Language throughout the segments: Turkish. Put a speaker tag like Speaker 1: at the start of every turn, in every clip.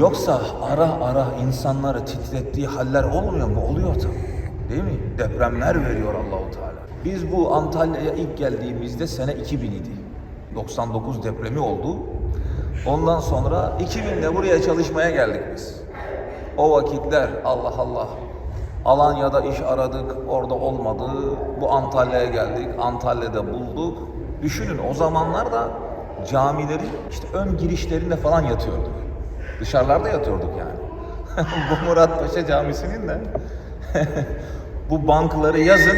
Speaker 1: Yoksa ara ara insanları titrettiği haller olmuyor mu? Oluyor tabii. Değil mi? Depremler veriyor Allahu Teala. Biz bu Antalya'ya ilk geldiğimizde sene 2000 idi. 99 depremi oldu. Ondan sonra 2000'de buraya çalışmaya geldik biz. O vakitler Allah Allah. Alanya'da iş aradık, orada olmadı. Bu Antalya'ya geldik, Antalya'da bulduk. Düşünün o zamanlar da camilerin işte ön girişlerinde falan yatıyorduk. Dışarılarda yatıyorduk yani. bu Murat Paşa Camisi'nin de bu bankları yazın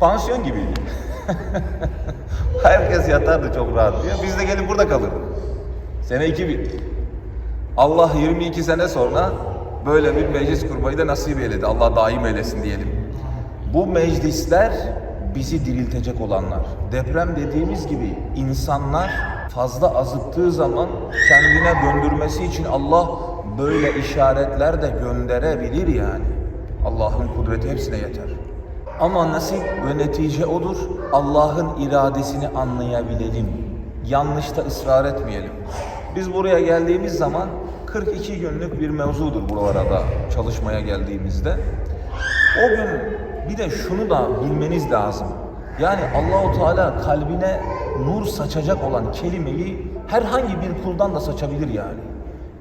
Speaker 1: pansiyon gibiydi. Herkes yatardı çok rahat diye. Biz de gelip burada kalırdık. Sene 2000. Allah 22 sene sonra böyle bir meclis kurmayı da nasip eyledi. Allah daim eylesin diyelim. Bu meclisler bizi diriltecek olanlar. Deprem dediğimiz gibi insanlar fazla azıttığı zaman kendine döndürmesi için Allah böyle işaretler de gönderebilir yani. Allah'ın kudreti hepsine yeter. Ama nasip ve netice odur. Allah'ın iradesini anlayabilelim. Yanlışta ısrar etmeyelim. Biz buraya geldiğimiz zaman 42 günlük bir mevzudur buralarda çalışmaya geldiğimizde. O gün bir de şunu da bilmeniz lazım. Yani Allahu Teala kalbine nur saçacak olan kelimeyi herhangi bir kuldan da saçabilir yani.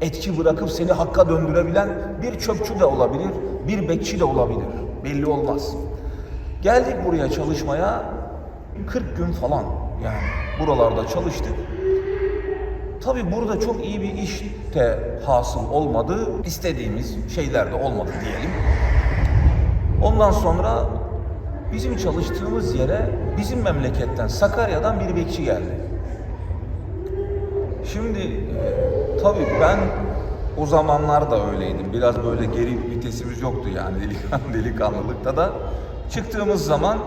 Speaker 1: Etki bırakıp seni hakka döndürebilen bir çöpçü de olabilir, bir bekçi de olabilir. Belli olmaz. Geldik buraya çalışmaya 40 gün falan yani buralarda çalıştık. Tabi burada çok iyi bir iş de hasıl olmadı. İstediğimiz şeyler de olmadı diyelim. Ondan sonra bizim çalıştığımız yere bizim memleketten Sakarya'dan bir bekçi geldi. Şimdi e, tabii ben o zamanlar da öyleydim. Biraz böyle geri vitesimiz yoktu yani delikan- delikanlılıkta da. Çıktığımız zaman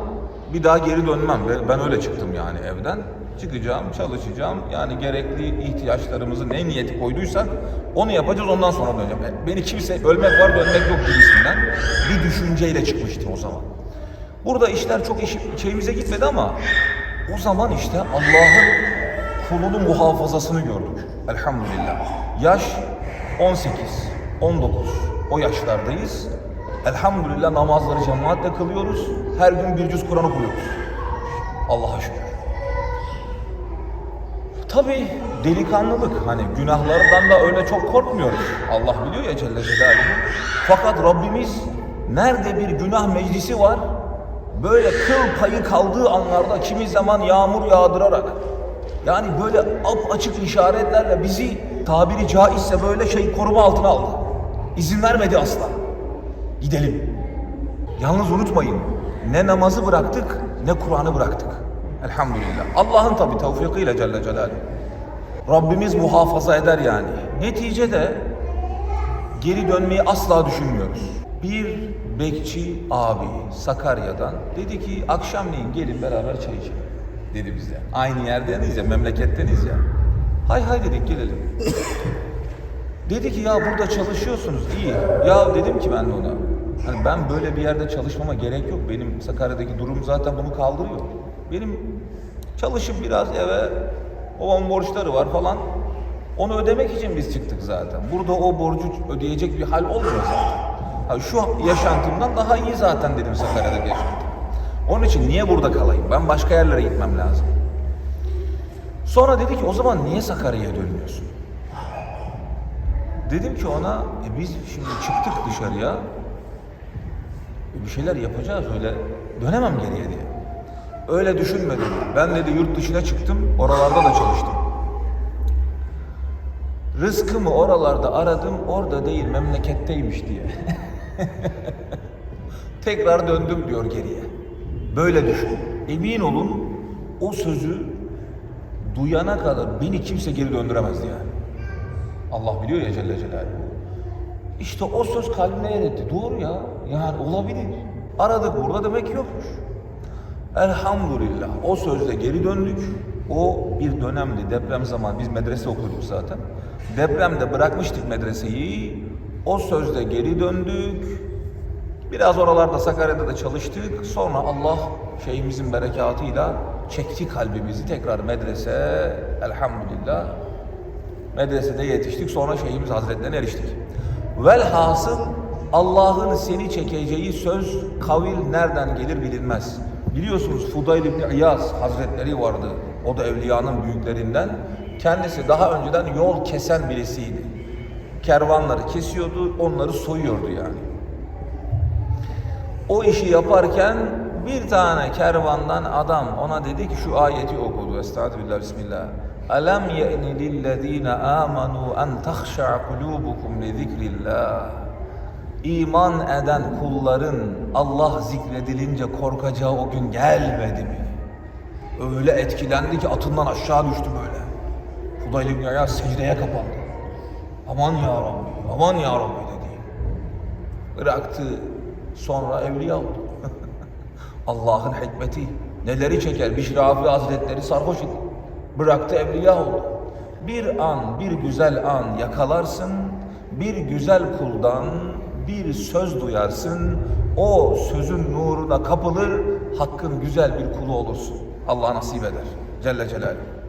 Speaker 1: bir daha geri dönmem. Ben öyle çıktım yani evden. Çıkacağım, çalışacağım. Yani gerekli ihtiyaçlarımızı ne niyeti koyduysak onu yapacağız ondan sonra döneceğim. E, Beni kimse ölmek var dönmek yok gibisinden bir düşünceyle çıkmıştım o zaman. Burada işler çok iş, şeyimize gitmedi ama o zaman işte Allah'ın kulunun muhafazasını gördük. Elhamdülillah. Yaş 18, 19 o yaşlardayız. Elhamdülillah namazları cemaatle kılıyoruz. Her gün bir cüz Kur'an okuyoruz. Allah'a şükür. Tabi delikanlılık hani günahlardan da öyle çok korkmuyoruz. Allah biliyor ya Celle Celaluhu. Fakat Rabbimiz nerede bir günah meclisi var böyle kıl payı kaldığı anlarda kimi zaman yağmur yağdırarak yani böyle ap açık işaretlerle bizi tabiri caizse böyle şey koruma altına aldı. İzin vermedi asla. Gidelim. Yalnız unutmayın ne namazı bıraktık ne Kur'an'ı bıraktık. Elhamdülillah. Allah'ın tabi tevfikiyle Celle Celaluhu. Rabbimiz muhafaza eder yani. Neticede geri dönmeyi asla düşünmüyoruz. Bir bekçi abi Sakarya'dan dedi ki akşamleyin gelin beraber çay içelim dedi bize. Aynı yerdeniz ya memleketteniz ya. Hay hay dedik gelelim. Dedi ki ya burada çalışıyorsunuz iyi. Ya dedim ki ben de ona. Hani ben böyle bir yerde çalışmama gerek yok. Benim Sakarya'daki durum zaten bunu kaldırıyor. Benim çalışıp biraz eve babamın borçları var falan. Onu ödemek için biz çıktık zaten. Burada o borcu ödeyecek bir hal olmuyor zaten. Ha, şu yaşantımdan daha iyi zaten dedim Sakarya'daki yaşantım. Onun için niye burada kalayım? Ben başka yerlere gitmem lazım. Sonra dedi ki o zaman niye Sakarya'ya dönüyorsun? Dedim ki ona e biz şimdi çıktık dışarıya. E bir şeyler yapacağız öyle dönemem geriye diye. Öyle düşünmedim. Ben dedi yurt dışına çıktım. Oralarda da çalıştım. Rızkımı oralarda aradım. Orada değil memleketteymiş diye. Tekrar döndüm diyor geriye. Böyle düşün. Emin olun o sözü duyana kadar beni kimse geri döndüremezdi yani. Allah biliyor ya Celle Celaluhu. İşte o söz kalbime yer etti. Doğru ya. Yani olabilir. Aradık burada demek yokmuş. Elhamdülillah. O sözle geri döndük. O bir dönemdi. Deprem zamanı. Biz medrese okuduk zaten. Depremde bırakmıştık medreseyi. O sözle geri döndük. Biraz oralarda Sakarya'da da çalıştık. Sonra Allah şeyimizin berekatıyla çekti kalbimizi tekrar medrese. Elhamdülillah. Medresede yetiştik sonra Şeyhimiz Hazretlerine eriştik. Velhasıl Allah'ın seni çekeceği söz, kavil nereden gelir bilinmez. Biliyorsunuz Fudayl İbni İyaz Hazretleri vardı. O da evliyanın büyüklerinden. Kendisi daha önceden yol kesen birisiydi. Kervanları kesiyordu, onları soyuyordu yani. O işi yaparken bir tane kervandan adam ona dedi ki şu ayeti okudu. Estağfirullah bismillah. Alam ye'ni lillezine amanu en tahşa'a kulubukum li zikrillah. İman eden kulların Allah zikredilince korkacağı o gün gelmedi mi? Öyle etkilendi ki atından aşağı düştü böyle. Fudayl İbni Ayaz secdeye kapandı. Aman ya Rabbi, aman ya Rabbi dedi. Bıraktı, sonra evliya oldu. Allah'ın hikmeti neleri çeker? Bişri Rafi Hazretleri sarhoş idi. Bıraktı evliya oldu. Bir an, bir güzel an yakalarsın, bir güzel kuldan bir söz duyarsın, o sözün nuruna kapılır, hakkın güzel bir kulu olursun. Allah nasip eder. Celle Celaluhu.